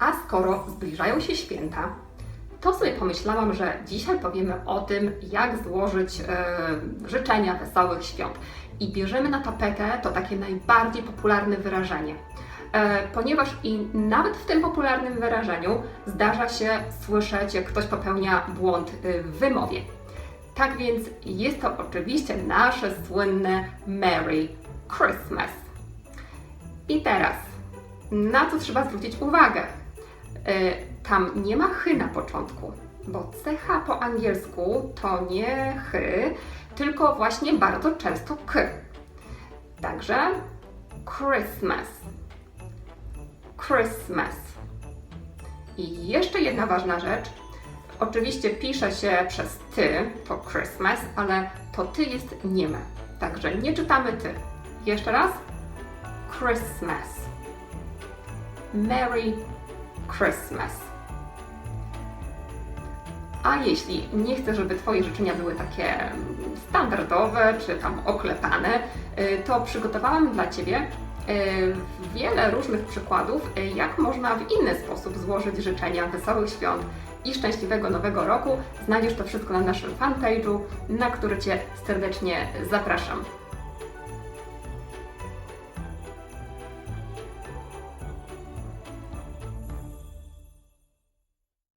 A skoro zbliżają się święta, to sobie pomyślałam, że dzisiaj powiemy o tym, jak złożyć e, życzenia wesołych świąt. I bierzemy na tapetę to takie najbardziej popularne wyrażenie. E, ponieważ i nawet w tym popularnym wyrażeniu zdarza się słyszeć, jak ktoś popełnia błąd e, w wymowie. Tak więc jest to oczywiście nasze słynne Merry Christmas. I teraz, na co trzeba zwrócić uwagę? E, Tam nie ma chy na początku, bo CH po angielsku to nie chy, tylko właśnie bardzo często k. Także Christmas. Christmas. I jeszcze jedna ważna rzecz. Oczywiście pisze się przez ty, to Christmas, ale to ty jest nieme. Także nie czytamy ty. Jeszcze raz. Christmas. Merry Christmas. A jeśli nie chcesz, żeby Twoje życzenia były takie standardowe czy tam oklepane, y, to przygotowałam dla Ciebie y, wiele różnych przykładów, y, jak można w inny sposób złożyć życzenia wesołych świąt i szczęśliwego nowego roku. Znajdziesz to wszystko na naszym fanpage'u, na który Cię serdecznie zapraszam.